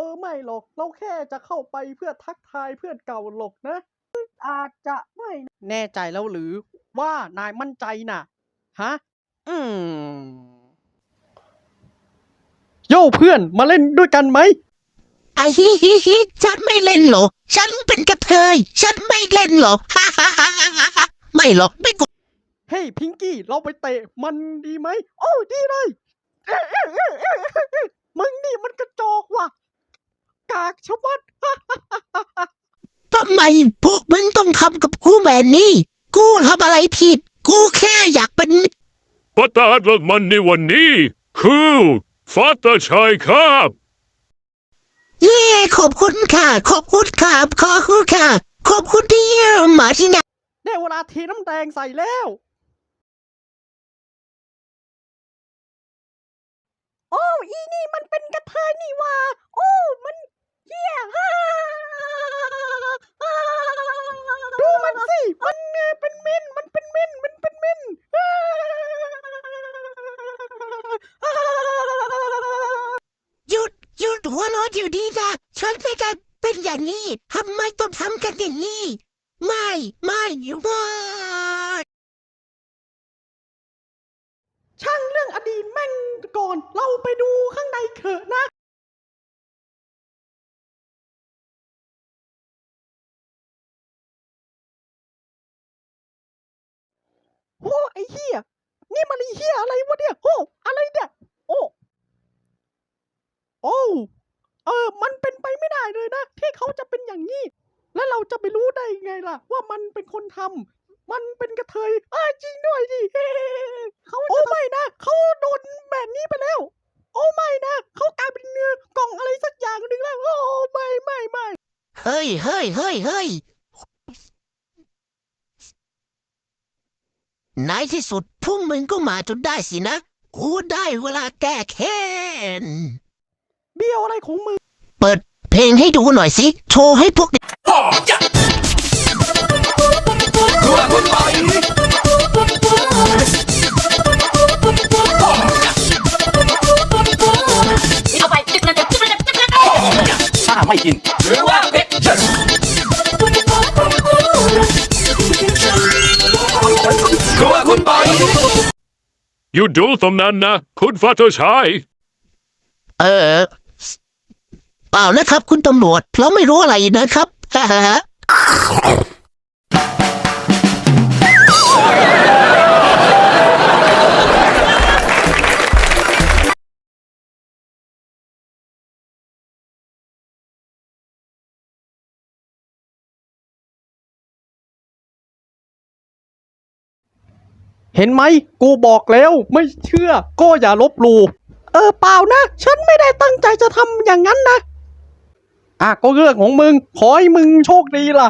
ออไม่หรอก เราแค่จะเข้าไปเพื่อทักทายเพื่อนเก่าหรอกนะ อาจจะไม่แน่ใจแล้วหรือว่านายมั่นใจน่ะ ฮะ อืม โย่เพื่อนมาเล่นด้วยกันไหมไอ้ฮิฮิฮิฉันไม่เล่นหรอกฉันเป็นกระเทย ฉันไม่เล่นหรอกฮ่าฮ่าฮ่าฮ่าฮ่าไม่หรอกไม่กลัวเฮ้ยพิงกี้เราไปเตะมันดีไหม โอ้ดีเลยเอ๊ะเอ๊ะเอ๊ะเอ๊ะเอ๊ะเอ๊ะมึงนี่มันกระจอกว่ะกาก ชะมัดทำไมพวกมึงต้องทำกับกูแบบนี้ กูทำอะไรผิด กูแค่อยากเป็นประธานรถมันในวันนี้ คือฟัตเตอร์ชัยครับ เย่ขอบคุณค่ะ ขอบคุณค่ะขอบคุณค่ะ ขอบคุณที่เยี่ยมมาที่นี่ได้เวลาเทน้ำแดงใส่แล้ว โอ้อีนี่มันเป็นกระเทยนี่ว่า โอ้ มันเหี้ย ดูมันสิ มันเอ่อเป็นเม่นมันเป็นเม่นมันเป็นเม่น หยุด หัวเร้อนอยู่ดีนะฉันไม่ได้เป็นอย่างนี้ทำไมต้องทำกันอย่างนี้ไม่ไม่ไม่ช่างเรื่องอดีตแม่งก่อน เราไปดูข้างในเถอะนะ โอ้ไอ้เหี้ย นี่มันไอ้เหี้ยอะไรวะเนี่ย โอ้ อะไรเนี่ย โอ้ โอ้ ออ มันเป็นไปไม่ได้เลยนะ ที่เขาจะเป็นอย่างนี้ แล้วเราจะไปรู้ได้ไงล่ะ ว่ามันเป็นคนทำมันเป็นกระเทยอ้าจริงด้วยดิเฮ้เขาโอ้ไม่นะเขาโดนแบบนี้ไปแล้ว โอ้ไม่นะเขากลายเป็นเนื้อกล่องอะไรสักอย่างหนึ่งแล้วโอ้ไม่ไม่ไม่เฮ้ยเฮ้ยเฮ้ยเฮ้ยในที่สุดพวกมึงก็มาจนได้สินะกูได้เวลาแก้แค้น เบี้ยวอะไรของมึง เปิดเพลงให้ดูหน่อยสิ โชว์ให้พวกเด็กเอาไปจึ๊กนะจึ๊กจึ๊กนะจึ๊กนะถ้าไม่กิน หรือว่าเผ็ดเจ็ดกลัวคุณปอยอยู่ดูตรงนั้นนะ คุณฟัตเตอร์ชัยเออ เปล่านะครับ คุณตำรวจเราไม่รู้อะไรนะครับฮ่าฮ่าฮ่าเห็นไหม กูบอกแล้วไม่เชื่อก็อย่าลบหลู่เออเปล่านะ ฉันไม่ได้ตั้งใจจะทำอย่างนั้นนะ อะก็เรื่องของมึงขอให้มึงโชคดีล่ะ